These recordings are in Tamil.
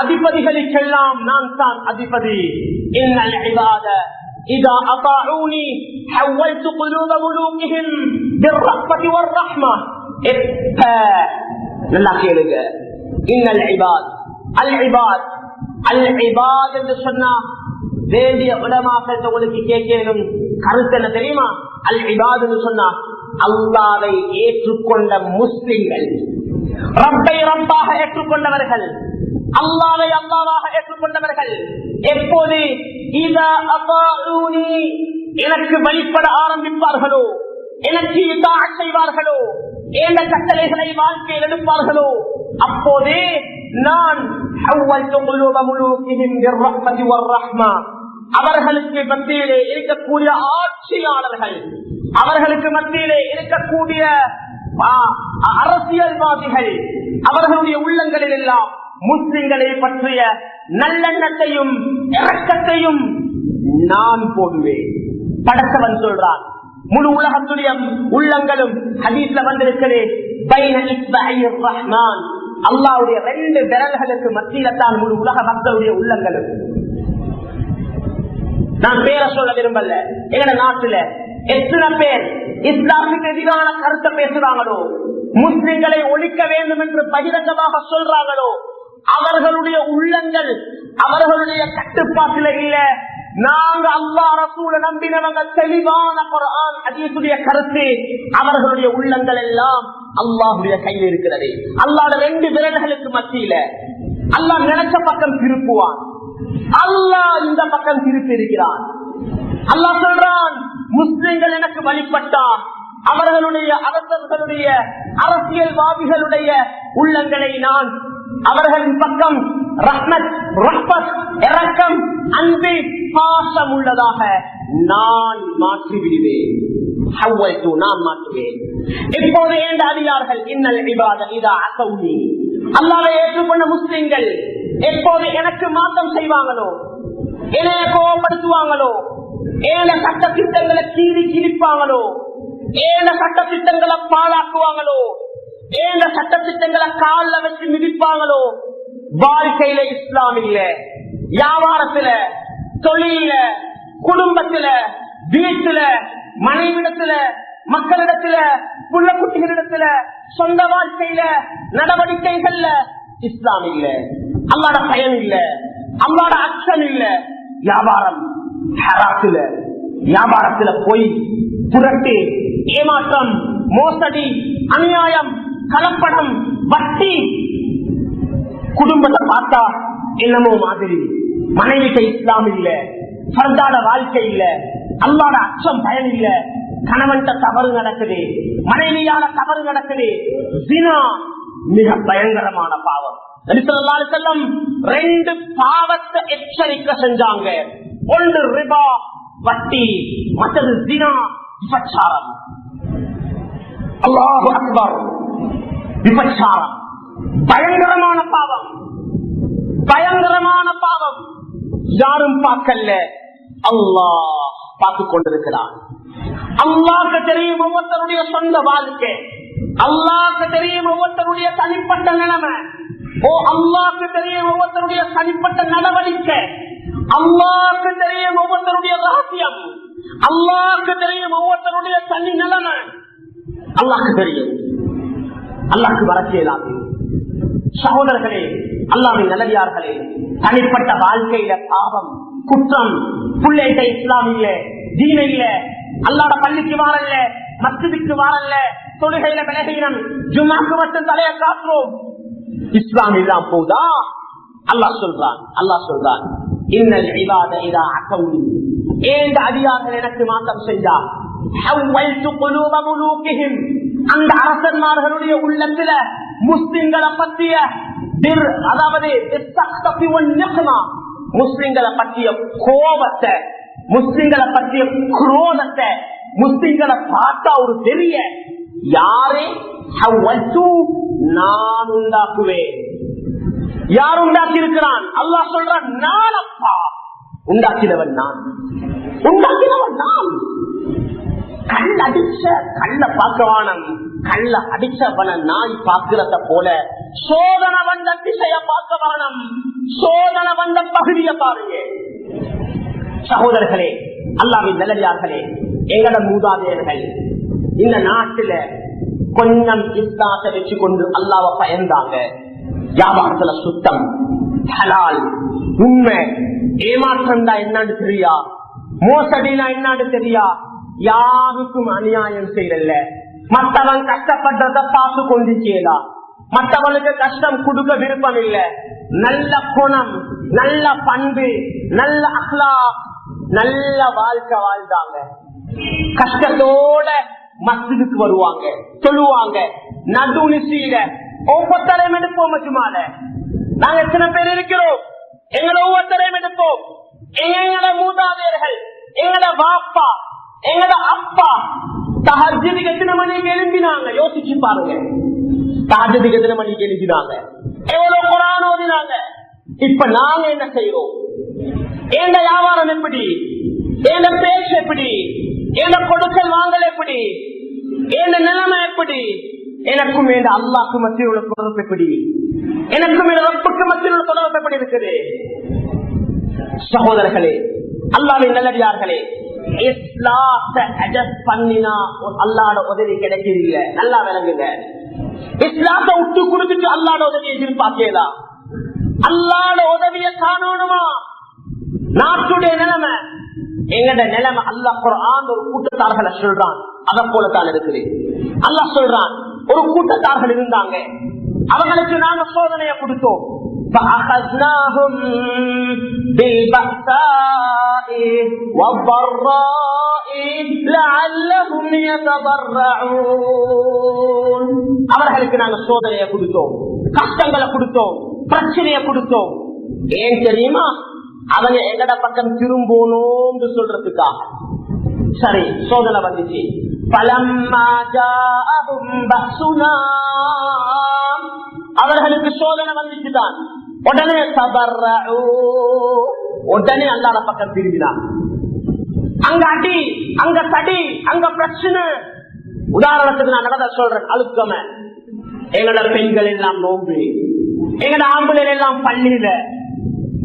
அதிபதிகளுக்கெல்லாம் நான் தான் அதிபதி இன்னல் இபாத إذا أطاعوني حولت قلوب ملوكهم بالرحمة والرحمة எப்ப நல்லா கேளுங்க இன்னல் இபாத் அல் இபாத் அல் இபாத் என்று சொன்னா வேண்டிய உலமாக்கள் உங்களுக்கு கேட்கணும் கருத்து என்ன தெரியுமா அல் இபாத் என்று சொன்னா அல்லாவை ஏற்றுக்கொண்ட முஸ்லிம்கள் ரப்பை ரப்பாக ஏற்றுக்கொண்டவர்கள். அல்லாவை அல்லாவாக ஏற்றுக்கொண்டவர்கள். எப்போது? எனக்கு வழிபட ஆரம்பிப்பார்களோ? எனக்கு இதான் செய்வார்களோ? ஏந்த கட்டளைகளை வாழ்க்கையில் எடுப்பார்களோ? அப்போதே நான் அவர்களுக்கு மத்தியிலே இருக்கக்கூடிய ஆட்சியாளர்கள் அவர்களுக்கு மத்தியிலே இருக்கக்கூடிய அரசியல்வாதிகள் அவர்களுடைய உள்ளங்களில் எல்லாம் முஸ்லிம்களை பற்றிய நல்லெண்ணத்தையும் இறக்கத்தையும் நான் போடுவேன். படத்தவன் சொல்றான். முழு உலகத்துடைய உள்ளங்களும் ஹதீஸ்ல வந்திருக்கிறேன் அல்லாவுடைய ரெண்டு விரல்களுக்கு மத்தியில தான் முழு உலக மக்களுடைய உள்ளங்களும். நான் பேரை சொல்ல விரும்பல. எங்க நாட்டுல எத்தனை பேர் இஸ்லாமுக்கு எதிரான கருத்தை பேசுறாங்களோ? முஸ்லிம்களை ஒழிக்க வேண்டும் என்று பகிரங்கமாக சொல்றாங்களோ? அவர்களுடைய உள்ளங்கள் அவர்களுடைய கட்டுப்பாட்டில இல்ல. நாங்க அல்லா ரசூல நம்பினவங்க தெளிவான குர்ஆன் ஹதீஸுடைய கருத்து. அவர்களுடைய உள்ளங்கள் எல்லாம் அல்லாஹுடைய கையில் இருக்கிறது. அல்லாட ரெண்டு விரல்களுக்கு மத்தியில அல்லாஹ் நினைச்ச பக்கம் திருப்புவான். அல்லாஹ் இந்த பக்கம் திருப்பி இருக்கிறான். அல்லாஹ் சொல்றான் முஸ்லிம்கள் அவர்களுடைய அரசர்களுடைய அரசியல்வாதிகளுடைய உள்ளங்களை நான் அவர்களின் பக்கம் ரஹ்மத் ரஹ்மத் இரக்கம் அன்பு பாசம் உள்ளதாக நான் மாற்றி விடுவேன் நான் மாற்றுவேன். இப்போது ஏண்ட அதிகார்கள் இன்னல் இபாத இதா அசௌனி. அல்லாவை ஏற்றுக்கொண்ட முஸ்லிம்கள் எப்போது எனக்கு மாற்றம் செய்வாங்களோ? என்னைய கோபப்படுத்துவாங்களோ? ஏழை சட்ட திட்டங்களை கீறி கிழிப்பாங்களோ ஏழை சட்ட திட்டங்களை பாழாக்குவாங்களோ? ஏழை சட்ட திட்டங்களை காலில் வச்சு மிதிப்பாங்களோ? வாழ்க்கையில இஸ்லாம் இல்ல வியாபாரத்துல தொழில குடும்பத்துல வீட்டுல மனைவிடத்துல மக்களிடத்துல புள்ள குட்டிகளிடத்துல சொந்த வாழ்க்கையில நடவடிக்கைகள்ல இஸ்லாம் இல்ல அல்லாட பயன் இல்ல. அல்லாட அச்சம் இல்ல. வியாபாரம் ஹராத்துல வியாபாரத்துல போய் புரட்டு ஏமாற்றம் மோசடி அநியாயம் கலப்படம் வட்டி குடும்பத்தை பார்த்தா என்னமோ மாதிரி. மனைவிட்ட இஸ்லாம் இல்ல சர்தாட வாழ்க்கை இல்ல அல்லாட அச்சம் பயன் இல்ல. கணவன்கிட்ட தவறு நடக்குது மனைவியால தவறு நடக்குது. தினா மிக பயங்கரமான பாவம். நபிசல்லாஹு செல்லம் ரெண்டு பாவத்தை எச்சரிக்க செஞ்சாங்க. ஒன்று ரிபா வட்டி மற்றது தினா விபச்சாரம். அல்லாஹு அக்பர். விபச்சாரம். பயங்கரமான பாவம். பயங்கரமான பாவம். யாரும் பார்க்கல. அல்லாஹ் பார்த்து கொண்டிருக்கிறான். அல்லாஹ்க்கு தெரியும் ஒவ்வொருத்தருடைய சொந்த வாழ்க்கை. அல்லாஹ்க்கு தெரியும் ஒவ்வொருத்தருடைய தனிப்பட்ட நிலைமை. ஓ அல்லாஹ்க்கு தெரியும் ஒவ்வொருத்தருடைய தனிப்பட்ட நடவடிக்கை. அல்லாக்கு தெரியும் ஒவ்வொருத்தருடைய ரகசியம் அல்லாக்கு தெரியும் ஒவ்வொருத்தருடைய தனி நிலைமை அல்லாக்கு தெரியும். அல்லாஹ்க்கு வரச்சியலாது சகோதரர்களே அல்லாவின் நல்லடியார்களே தனிப்பட்ட வாழ்க்கையில பாவம் குற்றம் பிள்ளைகிட்ட இஸ்லாம் இல்ல தீன இல்ல அல்லாட பள்ளிக்கு வாரல்ல மஸ்ஜிதுக்கு வாரல்ல தொழுகையில விலகினம் ஜுமாக்கு மட்டும் தலைய காட்டுறோம் இஸ்லாம் இல்லாம போதா அல்லாஹ் சொல்றான் அல்லாஹ் சொல்றான். இன்னல் இவாத இதா அக்கவுன் ஏந்த அதிகாரங்கள் எனக்கு மாற்றம் செஞ்சா அந்த அரசன்மார்களுடைய உள்ளத்துல முஸ்லிம்களை பற்றிய அதாவது முஸ்லிம்களை பற்றிய கோபத்தை முஸ்லிம்களை பற்றிய குரோதத்தை முஸ்லிம்களை பார்த்தா ஒரு தெரிய யாரே? நான் உண்டாக்குவேன். யார் உண்டாக்கி இருக்கிறான் அல்லாஹ் சொல்றான் நான் அப்பா உண்டாக்கினவன் நான். உண்டாக்கினவன் நான். கல் அடிச்ச கல்ல பார்க்கவானம் கல்ல அடிச்சவன நாய் பார்க்கிறத போல சோதனை வந்த திசைய பார்க்கவானம் சோதனை வந்த பகுதியை பாருங்க. சகோதரர்களே அல்லாவின் நல்லடியார்களே எங்கட மூதாதையர்கள் இந்த நாட்டுல கொஞ்சம் இஸ்லாத்தை வச்சு கொண்டு அல்லாவ பயந்தாங்க. வியாபாரத்துல சுத்தம். ஹலால். உண்மை. ஏமாற்றம் தான் என்னன்னு தெரியா? மோசடினா என்னன்னு தெரியா? யாருக்கும் அநியாயம் செய்யல. மத்தவன் கஷ்டப்படுறத பார்த்து கொண்டு செய்யலாம் மற்றவனுக்கு கஷ்டம் கொடுக்க விருப்பம் இல்ல நல்ல குணம் நல்ல பண்பு நல்ல அஹ்லா நல்ல வாழ்க்கை வாழ்ந்தாங்க. கஷ்டத்தோட மஸ்ஜிதுக்கு வருவாங்க சொல்லுவாங்க நடு ஒவ்வொருத்தரையும் எடுப்போம் மச்சுமால நாங்க எத்தனை பேர் இருக்கிறோம்? எங்களை ஒவ்வொருத்தரையும் எடுப்போம். எங்களோட மூதாதையர்கள் எங்களோட வாப்பா எங்களோட அப்பா. தஹஜதுக்கு எத்தனை மணிக்கு எழுப்பினாங்க யோசிச்சு பாருங்க. தஹஜதுக்கு எத்தனை மணிக்கு எழுப்பினாங்க எவ்வளவு குரான் ஓதினாங்க? இப்ப நாங்க என்ன செய்யறோம்? எந்த வியாபாரம் எப்படி? எந்த பேச்சு எப்படி? எந்த கொடுக்கல் வாங்கல் எப்படி? எந்த நிலைமை எப்படி? எனக்கும் இந்த அல்லாக்கு மத்தியில் உள்ள தொடர்பு எப்படி? எனக்கும் இந்த ரப்புக்கு மத்தியில் உள்ள தொடர்பு எப்படி இருக்குது? சகோதரர்களே அல்லாவின் நல்லடியார்களே இஸ்லாத்தை அட்ஜஸ்ட் பண்ணினா அல்லாட உதவி கிடைக்கிறது இல்ல நல்லா விளங்குங்க. இஸ்லாத்தை விட்டு கொடுத்துட்டு அல்லாட உதவி எதிர்பார்க்கலாம் அல்லாட உதவிய காணணுமா? நாட்டுடைய நிலைமை. எங்கட நிலைமை அல்லாஹ் குரான் ஒரு கூட்டத்தார்களை சொல்றான். அத போலத்தான் இருக்குது. அல்லாஹ் சொல்றான் ஒரு கூட்டத்தார்கள் இருந்தாங்க அவங்களுக்கு நாங்க சோதனையை கொடுத்தோம் فأخذناهم بالبأساء والضراء لعلهم يتضرعون அவர்களுக்கு நாங்க சோதனையை கொடுத்தோம் கஷ்டங்களை கொடுத்தோம் பிரச்சனையை கொடுத்தோம் ஏன் தெரியுமா அவங்க எங்கட பக்கம் திரும்பணும்னு சொல்றதுக்காக சரி சோதனை வந்துச்சு பலம்மா ஜாஅஹும் பஸ்ஸுனா அவர்களுக்கு சோதனை வந்துச்சுதான் உடனே உடனே அல்லாத பக்கம் திரும்பினான் அங்க அடி அங்க தடி அங்க பிரச்சனை உதாரணத்துக்கு நான் நடந்த சொல்றேன் அழுக்கம எங்களோட பெண்கள் எல்லாம் நோம்பு எங்களோட ஆம்புகள் எல்லாம் பள்ளியில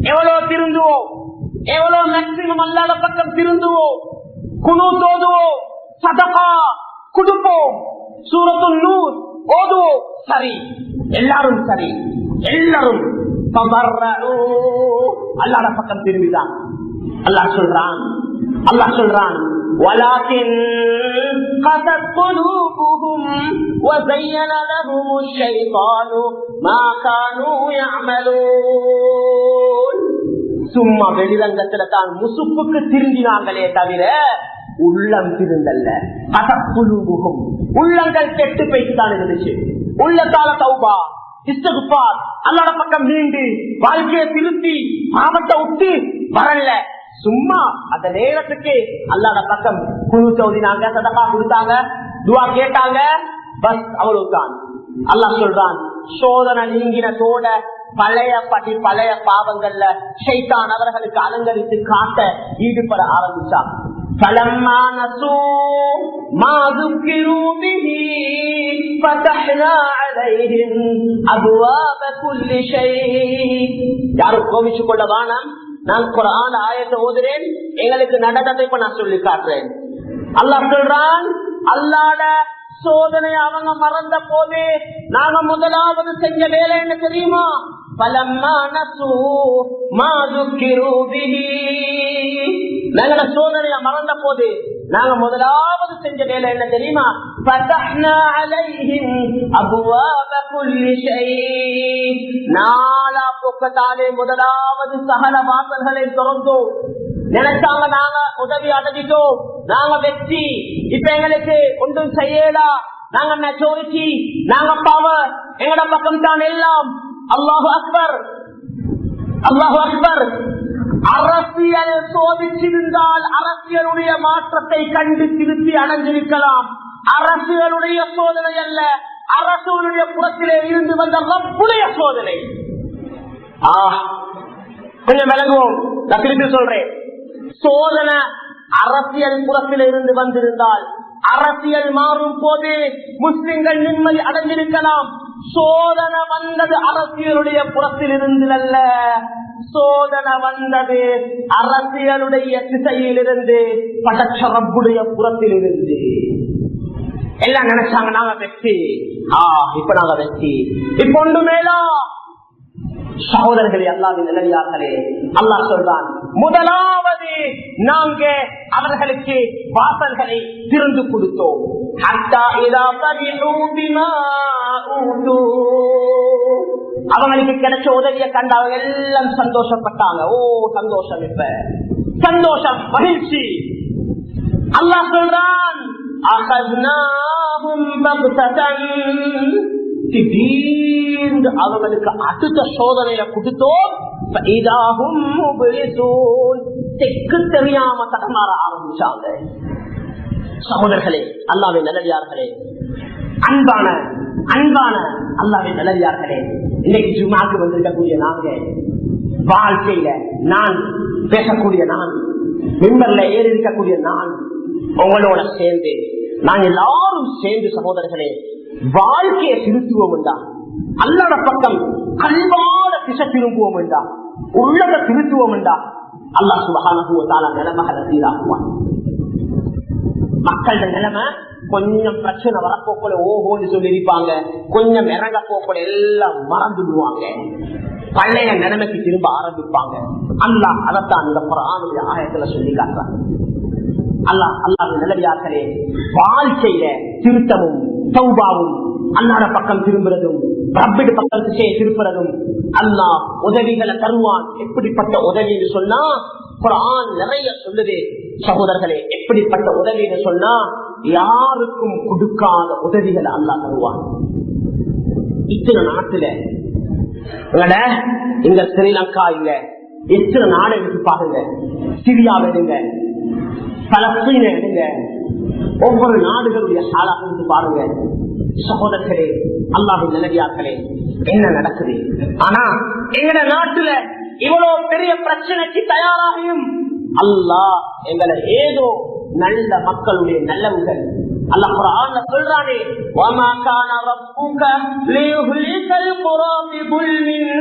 எவ்வளவு திருந்துவோம் எவ்வளவு மேக்சிமம் அல்லாத பக்கம் திருந்துவோம் குழு தோதுவோம் சதகா குடுப்போம் சூரத்து நூர் ஓதுவோம் சரி எல்லாரும் சரி எல்லாரும் அல்லாட பக்கம் திரும்பிதான் அல்லாஹ் சொல்றான் அல்லாஹ் சொல்றான் ولكن قست قلوبهم وزين لهم الشيطان ما كانوا يعملون சும்மா வெளிரங்கத்துல தான் முசுப்புக்கு திருந்தினாங்களே தவிர உள்ளம் திருந்தல்ல அசப்புழுகும் உள்ளங்கள் கெட்டு போய்த்துதான் இருந்துச்சு உள்ளத்தால தௌபா இஷ்டகுப்பார் அல்லாட பக்கம் நீண்டு வாழ்க்கையை திருத்தி பாவத்தை விட்டு வரல சும்மா அந்த நேரத்துக்கு அல்லாட பக்கம் குழு சௌதினாங்க சதப்பா கொடுத்தாங்க துவா கேட்டாங்க பஸ் அவ்வளவுதான். அல்லாஹ் சொல்றான் சோதனை நீங்கினதோட பழைய படி பழைய பாவங்கள்ல சைத்தான் அவர்களுக்கு அலங்கரித்து காட்ட ஈடுபட ஆரம்பிச்சான். فلما نسوا ما ذكروا به فتحنا عليهم أبواب كل شيء யாரும் கோபிச்சு கொள்ள வேணாம் நான் குரான் ஆயத்தை ஓதுறேன் எங்களுக்கு நடந்ததை இப்ப நான் சொல்லி காட்டுறேன் அல்லாஹ் சொல்றான் அல்லாட சோதனை அவங்க மறந்த போது நாங்க முதலாவது செஞ்ச வேலை என்ன தெரியுமா பலம்மா நசூ மா நாங்கள சோதனைய மறந்த போது நாங்க முதலாவது செஞ்ச வேலை என்ன தெரியுமா? நாலா பொக்கத்தாலே முதலாவது சகல வாசல்களை திறந்தோம். நினைச்சாங்க நாங்க உதவி அடைஞ்சிட்டோம். நாங்க வெற்றி. இப்ப எங்களுக்கு ஒன்றும் செய்யலா. நாங்க நச்சோரிச்சு நாங்க பாவ எங்கட பக்கம் தான் எல்லாம். அல்லாஹு அக்பர் அல்லாஹு அக்பர் அரசியல் சோதிச்சிருந்தால் அரசியலுடைய மாற்றத்தை கண்டு திருத்தி அடைஞ்சிருக்கலாம் அரசியலுடைய சோதனை அல்ல அரசுடைய புறத்திலே இருந்து வந்த ரப்புடைய சோதனை. கொஞ்சம் விளங்குவோம். நான் திருப்பி சொல்றேன். சோதனை அரசியல் புறத்திலே இருந்து வந்திருந்தால் அரசியல் மாறும் போது முஸ்லிம்கள் நிம்மதி அடைஞ்சிருக்கலாம் சோதனை வந்தது அரசியலுடைய புறத்தில் இருந்து அல்ல சோதனை வந்தது அரசியலுடைய திசையிலிருந்து படச்ச ரப்புடைய புறத்தில் இருந்து எல்லாம் நினைச்சாங்க நாங்க வெற்றி. ஆ இப்ப நாங்க வெற்றி. இப்ப ஒன்று மேலா? சகோதரர்களே அல்லாவின் நிலையார்களே அல்லாஹ் சொல்றான் முதலாவது நாங்க அவர்களுக்கு வாசல்களை திறந்து கொடுத்தோம். அவங்களுக்கு கிடைச்ச உதவியை கண்டு அவங்க எல்லாம் சந்தோஷப்பட்டாங்க. ஓ சந்தோஷம் இப்ப. சந்தோஷம் மகிழ்ச்சி. அல்லாஹ் சொல்றான் திடீர்ந்து அவர்களுக்கு அடுத்த சோதனையை கொடுத்தோம். இதாகும் தெற்கு தெரியாம தடமாற ஆரம்பிச்சாங்க. சகோதரர்களே அல்லாவே நல்லடியார்களே. அன்பான அன்பான அல்லாவே நல்லடியார்களே. இன்னைக்கு ஜுமாக்கு வந்திருக்கக்கூடிய நாங்க வாழ்க்கையில நான் பேசக்கூடிய நான் மிம்பர்ல ஏறி இருக்கக்கூடிய நான் உங்களோட சேர்ந்து நான் எல்லாரும் சேர்ந்து சகோதரர்களே வாழ்க்கையை திருத்துவோம் என்றா? அல்லாத பக்கம் கல்வாட திசை திரும்புவோம் என்றா? உள்ளத திருத்துவோம் என்றா? அல்லாஹ் சுபகான நிலைமைகளை சீராக்குவான். மக்களோட நிலைமை கொஞ்சம் பிரச்சனை வரப்போக்குள்ள ஓஹோன்னு சொல்லி இருப்பாங்க. கொஞ்சம் இறங்க போக்குள்ள எல்லாம் மறந்துடுவாங்க. பழைய நிலைமைக்கு திரும்ப ஆரம்பிப்பாங்க. அல்லாஹ் அதத்தான் இந்த புறானுடைய ஆயத்துல சொல்லி காட்டுறாங்க அல்லாஹ் அல்லாஹ் நிலவியார்களே வாழ்க்கையில திருத்தமும் சௌபாவும் அல்லாட பக்கம் திரும்புறதும் ரப்பிடு பக்கம் திசையை திருப்புறதும் அல்லாஹ் உதவிகளை தருவான். எப்படிப்பட்ட உதவின்னு சொன்னா குரான் நிறைய சொல்லுது. சகோதரர்களே எப்படிப்பட்ட உதவின்னு சொன்னா யாருக்கும் கொடுக்காத உதவிகளை அல்லாஹ் தருவான். இத்தனை நாட்டுல உங்களோட இங்க ஸ்ரீலங்கா இங்க எத்தனை நாடு எடுத்து பாருங்க. சிரியா எடுங்க. பலஸ்தீன எடுங்க. ஒவ்வொரு நாடுகளுடைய ஆளாக இருந்து பாருங்க. சகோதரர்களே அல்லாஹின் நிலவியாக்களே என்ன நடக்குது? ஆனா எங்கட நாட்டுல இவ்வளவு பெரிய பிரச்சனைக்கு தயாராகியும் அல்லாஹ் எங்களை ஏதோ நல்ல மக்களுடைய நல்லவுகள் அல்லாஹ் குர்ஆன்ல சொல்றானே வமா கான ரப்புக லியுஹ்லிகல் குரா பிபுல்மின்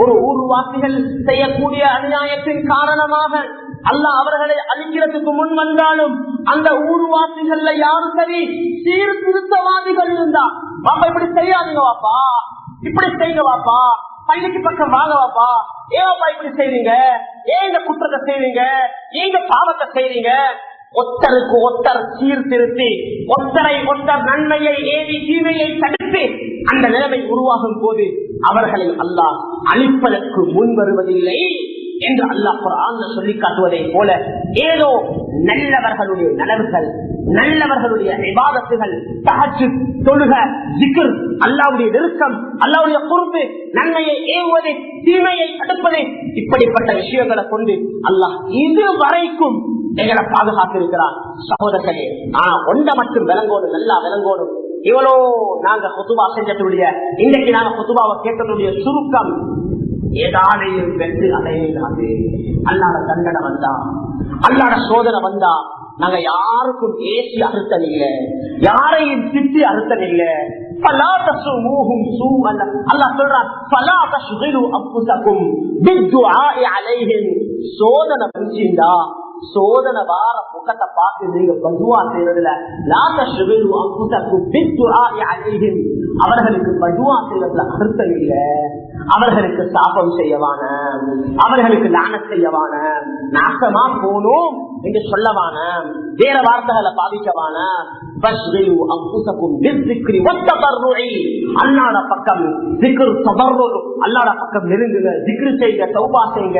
ஒரு ஊர்வாசிகள் செய்யக்கூடிய அநியாயத்தின் காரணமாக அல்லாஹ் அவர்களை அழிக்கிறதுக்கு முன் வந்தாலும் அந்த ஊர்வாசிகள்ல யாரும் சரி சீர்திருத்தவாதிகள் இருந்தா வாப்பா இப்படி செய்யாதீங்க வாப்பா இப்படி செய்யுங்க வாப்பா பள்ளிக்கு பக்கம் வாங்க வாப்பா ஏவாப்பா இப்படி செய்றீங்க? ஏங்க குற்றத்தை செய்றீங்க? ஏங்க பாவத்தை செய்றீங்க? ஒத்தருக்கு ஒத்தர் சீர்திருத்தி ஒத்தரை ஒத்தர் நன்மையை ஏவி தீமையை தடுத்து அந்த நிலைமை உருவாகும் போது அவர்களை அல்லாஹ் அழிப்பதற்கு முன் வருவதில்லை என்று அல்லாஹ் குரான் சொல்லி காட்டுவதை போல ஏதோ நல்லவர்களுடைய நலவுகள் நல்லவர்களுடைய விவாதத்துகள் தகச்சு தொழுக ஜிகர் அல்லாவுடைய நெருக்கம் அல்லாவுடைய பொறுப்பு நன்மையை ஏவுவது தீமையை தடுப்பது இப்படிப்பட்ட விஷயங்களை கொண்டு அல்லாஹ் இது வரைக்கும் எங்களை பாதுகாத்திருக்கிறார் சகோதரர்களே ஆனா ஒன்றை மட்டும் விளங்கோடும் நல்லா விளங்கோடும் இவ்வளோ நாங்க குத்துபா செஞ்சதுடைய இன்னைக்கு நாங்க குத்துபாவை கேட்டதுடைய சுருக்கம் ஏதானையும் வெற்றி அடையாது அல்லாட தண்டனை வந்தா அல்லாட சோதனை வந்தா நாங்க யாருக்கும் ஏசி அறுத்தம் இல்ல யாரையும் திட்டி அறுத்தம் இல்ல சோதனை சோதனை வார முகத்தை பார்த்து நீங்க பதுவா செய்யறதுல அவர்களுக்கு பதுவா செய்யறதுல அர்த்தம் இல்ல. அவர்களுக்கு சாபம் செய்யவான அவர்களுக்கு லான செய்யவான நாசமா போனோம். என்று சொல்லவான வேற வார்த்தைகளை பாதிக்கவான அல்லாட பக்கம் அல்லாட பக்கம் நெருங்குங்க திக்ரு செய்க சௌபா செய்க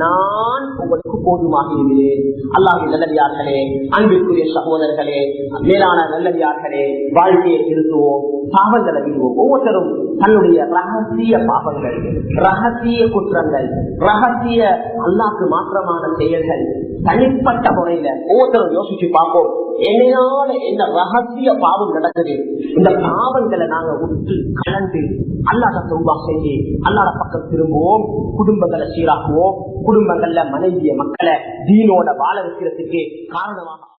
நான் உங்களுக்கு போதுமாக இருக்கிறேன் அல்லாஹ் நல்லடியார்களே அன்பிற்குரிய சகோதரர்களே மேலான நல்லடியார்களே வாழ்க்கையை திருத்துவோம் பாவங்களை விடுவோம். ஒவ்வொருத்தரும் தன்னுடைய ரகசிய பாவங்கள் ரகசிய குற்றங்கள் ரகசிய அல்லாக்கு மாற்றமான செயல்கள் தனிப்பட்ட முறையில ஒவ்வொருத்தரும் யோசிச்சு பார்ப்போம். என்னையால என்ன ரகசிய பாவம் நடக்குது? இந்த பாவங்களை நாங்க விட்டு கலந்து அல்லாத சௌபா செஞ்சு அல்லாத பக்கம் திரும்புவோம். குடும்பங்களை சீராக்குவோம். குடும்பங்கள்ல மனைவிய மக்களை தீனோட வாழ வைக்கிறதுக்கு காரணமாக